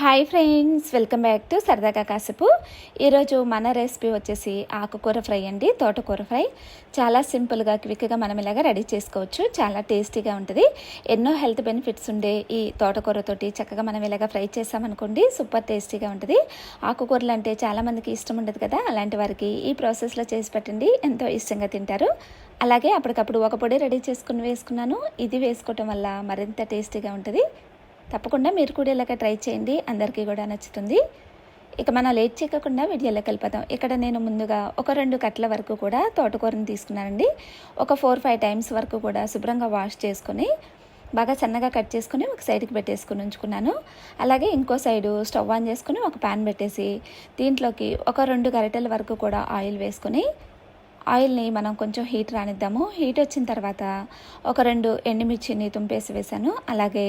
Hi friends welcome back to సరదాగా కాసేపు ఈరోజు మన రెసిపీ వచ్చేసి ఆకుకూర ఫ్రై అండి తోటకూర ఫ్రై. చాలా సింపుల్గా క్విక్గా మనం ఇలాగా రెడీ చేసుకోవచ్చు. చాలా టేస్టీగా ఉంటుంది. ఎన్నో హెల్త్ బెనిఫిట్స్ ఉండే ఈ తోటకూరతోటి చక్కగా మనం ఇలాగ ఫ్రై చేసామనుకోండి సూపర్ టేస్టీగా ఉంటుంది. ఆకుకూరలు అంటే చాలామందికి ఇష్టం ఉండదు కదా అలాంటి వారికి ఈ ప్రాసెస్లో చేసి పెట్టండి. ఎంతో ఇష్టంగా తింటారు. అలాగే అప్పటికప్పుడు ఒక పొడి రెడీ చేసుకుని వేసుకున్నాను. ఇది వేసుకోవటం వల్ల మరింత టేస్టీగా ఉంటుంది. తప్పకుండా మీరు కూడా ఇలాగ ట్రై చేయండి. అందరికీ కూడా నచ్చుతుంది. ఇక మనం లేట్ చేయకుండా వీడియోలోకి వెళ్ళిపోతాం ఇక్కడ నేను ముందుగా ఒక రెండు కట్ల వరకు కూడా తోటకూరని తీసుకున్నానండి. ఒక ఫోర్ ఫైవ్ టైమ్స్ వరకు కూడా శుభ్రంగా వాష్ చేసుకొని బాగా సన్నగా కట్ చేసుకుని ఒక సైడ్కి పెట్టేసుకుని ఉంచుకున్నాను. అలాగే ఇంకో సైడు స్టవ్ ఆన్ చేసుకుని ఒక ప్యాన్ పెట్టేసి దీంట్లోకి ఒక రెండు గరిటెల వరకు కూడా ఆయిల్ వేసుకొని ఆయిల్ని మనం కొంచెం హీట్ రానిద్దాము. హీట్ వచ్చిన తర్వాత ఒక రెండు ఎండుమిర్చిని తుంపేసి వేసాను అలాగే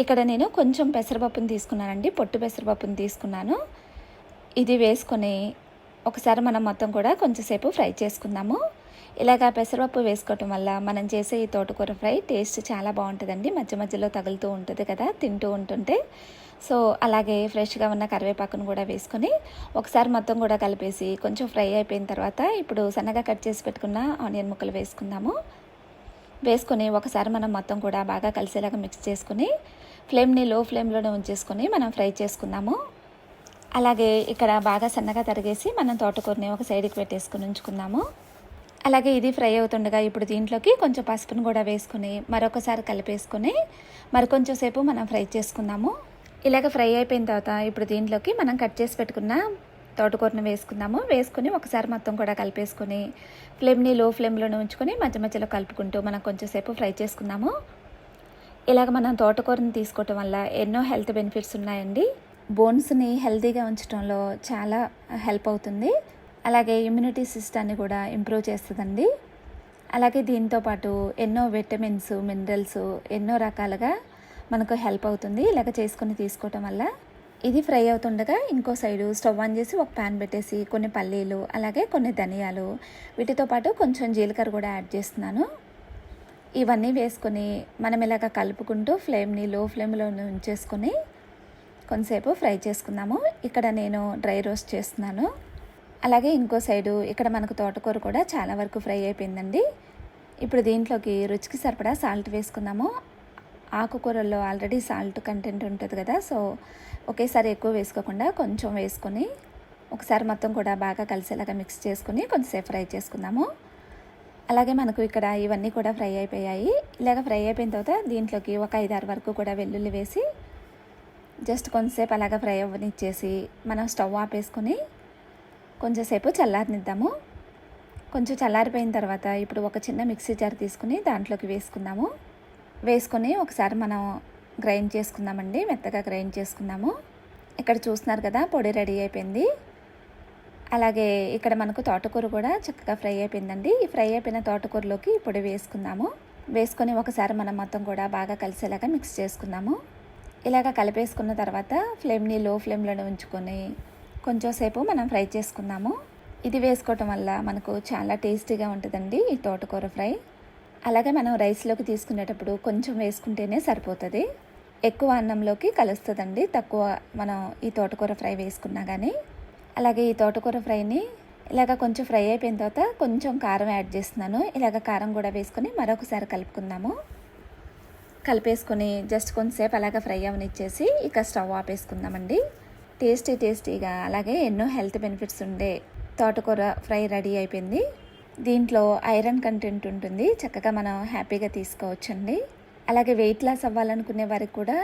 ఇక్కడ నేను కొంచెం పెసరపప్పుని తీసుకున్నానండి పొట్టు పెసరపప్పుని తీసుకున్నాను. ఇది వేసుకొని ఒకసారి మనం మొత్తం కూడా కొంచెంసేపు ఫ్రై చేసుకుందాము. ఇలాగ పెసరపప్పు వేసుకోవటం వల్ల మనం చేసే ఈ తోటకూర ఫ్రై టేస్ట్ చాలా బాగుంటుందండి. మధ్య మధ్యలో తగులుతూ ఉంటుంది కదా తింటూ ఉంటుంటే. సో అలాగే ఫ్రెష్గా ఉన్న కరివేపాకును కూడా వేసుకొని ఒకసారి మొత్తం కూడా కలిపేసి కొంచెం ఫ్రై అయిపోయిన తర్వాత ఇప్పుడు సన్నగా కట్ చేసి పెట్టుకున్న ఆనియన్ ముక్కలు వేసుకుందాము. వేసుకొని ఒకసారి మనం మొత్తం కూడా బాగా కలిసేలాగా మిక్స్ చేసుకుని ఫ్లేమ్ని లో ఫ్లేమ్లోనే ఉంచేసుకొని మనం ఫ్రై చేసుకుందాము. అలాగే ఇక్కడ బాగా సన్నగా తరిగేసి మనం తోటకూరని ఒక సైడ్కి పెట్టేసుకుని ఉంచుకుందాము. అలాగే ఇది ఫ్రై అవుతుండగా ఇప్పుడు దీంట్లోకి కొంచెం పసుపును కూడా వేసుకుని మరొకసారి కలిపేసుకొని మరికొంచెం సేపు మనం ఫ్రై చేసుకుందాము. ఇలాగ ఫ్రై అయిపోయిన తర్వాత ఇప్పుడు దీంట్లోకి మనం కట్ చేసి పెట్టుకున్న తోటకూరను వేసుకుందాము. వేసుకుని ఒకసారి మొత్తం కూడా కలిపేసుకుని ఫ్లేమ్ని లో ఫ్లేమ్లోనే ఉంచుకొని మధ్య మధ్యలో కలుపుకుంటూ మనం కొంచెంసేపు ఫ్రై చేసుకుందాము. ఇలాగ మనం తోటకూరని తీసుకోవటం వల్ల ఎన్నో హెల్త్ బెనిఫిట్స్ ఉన్నాయండి. బోన్స్ని హెల్తీగా ఉంచడంలో చాలా హెల్ప్ అవుతుంది. అలాగే ఇమ్యూనిటీ సిస్టాన్ని కూడా ఇంప్రూవ్ చేస్తుందండి. అలాగే దీంతోపాటు ఎన్నో విటమిన్స్ మినరల్స్ ఎన్నో రకాలుగా మనకు హెల్ప్ అవుతుంది ఇలాగ చేసుకొని తీసుకోవటం వల్ల. ఇది ఫ్రై అవుతుండగా ఇంకో సైడు స్టవ్ ఆన్ చేసి ఒక ప్యాన్ పెట్టేసి కొన్ని పల్లీలు అలాగే కొన్ని ధనియాలు వీటితో పాటు కొంచెం జీలకర్ర కూడా యాడ్ చేస్తున్నాను. ఇవన్నీ వేసుకొని మనం ఇలాగ కలుపుకుంటూ ఫ్లేమ్ని లో ఫ్లేమ్లో ఉంచేసుకొని కొంతసేపు ఫ్రై చేసుకుందాము. ఇక్కడ నేను డ్రై రోస్ట్ చేస్తున్నాను. అలాగే ఇంకో సైడు ఇక్కడ మనకు తోటకూర కూడా చాలా వరకు ఫ్రై అయిపోయిందండి. ఇప్పుడు దీంట్లోకి రుచికి సరిపడా సాల్ట్ వేసుకుందాము. ఆకుకూరల్లో ఆల్రెడీ సాల్ట్ కంటెంట్ ఉంటుంది కదా సో ఒకేసారి ఎక్కువ వేసుకోకుండా కొంచెం వేసుకొని ఒకసారి మొత్తం కూడా బాగా కలిసేలాగా మిక్స్ చేసుకుని కొంచెంసేపు ఫ్రై చేసుకుందాము. అలాగే మనకు ఇక్కడ ఇవన్నీ కూడా ఫ్రై అయిపోయాయి. ఇలాగ ఫ్రై అయిపోయిన తర్వాత దీంట్లోకి ఒక ఐదారు వరకు కూడా వెల్లుల్లి వేసి జస్ట్ కొంతసేపు అలాగ ఫ్రై అవ్వనిచ్చేసి మనం స్టవ్ ఆపేసుకొని కొంచెంసేపు చల్లారనిద్దాము. కొంచెం చల్లారిపోయిన తర్వాత ఇప్పుడు ఒక చిన్న మిక్సీ జార్ తీసుకుని దాంట్లోకి వేసుకుందాము. వేసుకొని ఒకసారి మనం గ్రైండ్ చేసుకుందామండి. మెత్తగా గ్రైండ్ చేసుకుందాము. ఇక్కడ చూస్తున్నారు కదా పొడి రెడీ అయిపోయింది. అలాగే ఇక్కడ మనకు తోటకూర కూడా చక్కగా ఫ్రై అయిపోయిందండి. ఈ ఫ్రై అయిపోయిన తోటకూరలోకి పొడి వేసుకుందాము. వేసుకొని ఒకసారి మనం మొత్తం కూడా బాగా కలిసేలాగా మిక్స్ చేసుకుందాము. ఇలాగ కలిపేసుకున్న తర్వాత ఫ్లేమ్ని లో ఫ్లేమ్లోనే ఉంచుకొని కొంచెం సేపు మనం ఫ్రై చేసుకుందాము. ఇది వేసుకోవటం వల్ల మనకు చాలా టేస్టీగా ఉంటుందండి ఈ తోటకూర ఫ్రై. అలాగే మనం రైస్లోకి తీసుకునేటప్పుడు కొంచెం వేసుకుంటేనే సరిపోతుంది. ఎక్కువ అన్నంలోకి కలుస్తుందండి. తక్కువ మనం ఈ తోటకూర ఫ్రై వేసుకున్నా కానీ అలాగే ఈ తోటకూర ఫ్రైని ఇలాగ కొంచెం ఫ్రై అయిపోయిన తర్వాత కొంచెం కారం యాడ్ చేస్తున్నాను. ఇలాగ కారం కూడా వేసుకొని మరొకసారి కలుపుకుందాము. కలిపేసుకొని జస్ట్ కొంతసేపు అలాగ ఫ్రై అవనిచ్చేసి ఇక స్టవ్ ఆపేసుకుందామండి. టేస్టీ టేస్టీగా అలాగే ఎన్నో హెల్త్ బెనిఫిట్స్ ఉండే తోటకూర ఫ్రై రెడీ అయిపోయింది. దీంట్లో ఐరన్ కంటెంట్ ఉంటుంది. చక్కగా మనం హ్యాపీగా తీసుకోవచ్చండి. అలాగే వెయిట్ లాస్ అవ్వాలనుకునే వారికి కూడా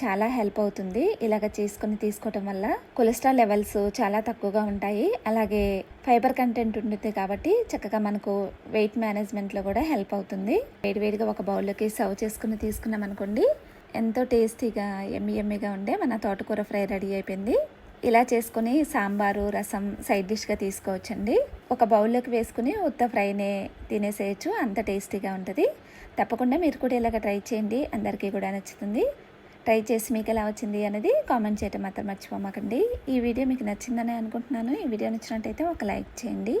చాలా హెల్ప్ అవుతుంది ఇలాగ చేసుకొని తీసుకోవటం వల్ల. కొలెస్ట్రాల్ లెవెల్స్ చాలా తక్కువగా ఉంటాయి. అలాగే ఫైబర్ కంటెంట్ ఉంటుంది కాబట్టి చక్కగా మనకు వెయిట్ మేనేజ్మెంట్లో కూడా హెల్ప్ అవుతుంది. వేడివేడిగా ఒక బౌల్లోకి సర్వ్ చేసుకుని తీసుకున్నాం అనుకోండి ఎంతో టేస్టీగా ఎమ్మి ఎమ్మిగా ఉండే మన తోటకూర ఫ్రై రెడీ అయిపోయింది. ఇలా చేసుకుని సాంబారు రసం సైడ్ డిష్గా తీసుకోవచ్చండి. ఒక బౌల్లోకి వేసుకుని ఉత్త ఫ్రైనే తినేసేయచ్చు అంత టేస్టీగా ఉంటుంది. తప్పకుండా మీరు కూడా ఇలాగ ట్రై చేయండి. అందరికీ కూడా నచ్చుతుంది. ట్రై చేసి మీకు ఎలా వచ్చింది అనేది కామెంట్ చేయటం మాత్రం మర్చిపోమాకండి. ఈ వీడియో మీకు నచ్చిందని అనుకుంటున్నాను. ఈ వీడియో నచ్చినట్టయితే ఒక లైక్ చేయండి.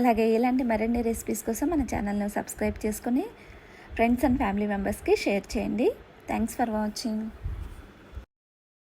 అలాగే ఇలాంటి మరిన్ని రెసిపీస్ కోసం మన ఛానల్ను సబ్స్క్రైబ్ చేసుకుని ఫ్రెండ్స్ అండ్ ఫ్యామిలీ మెంబర్స్కి షేర్ చేయండి. Thanks for watching.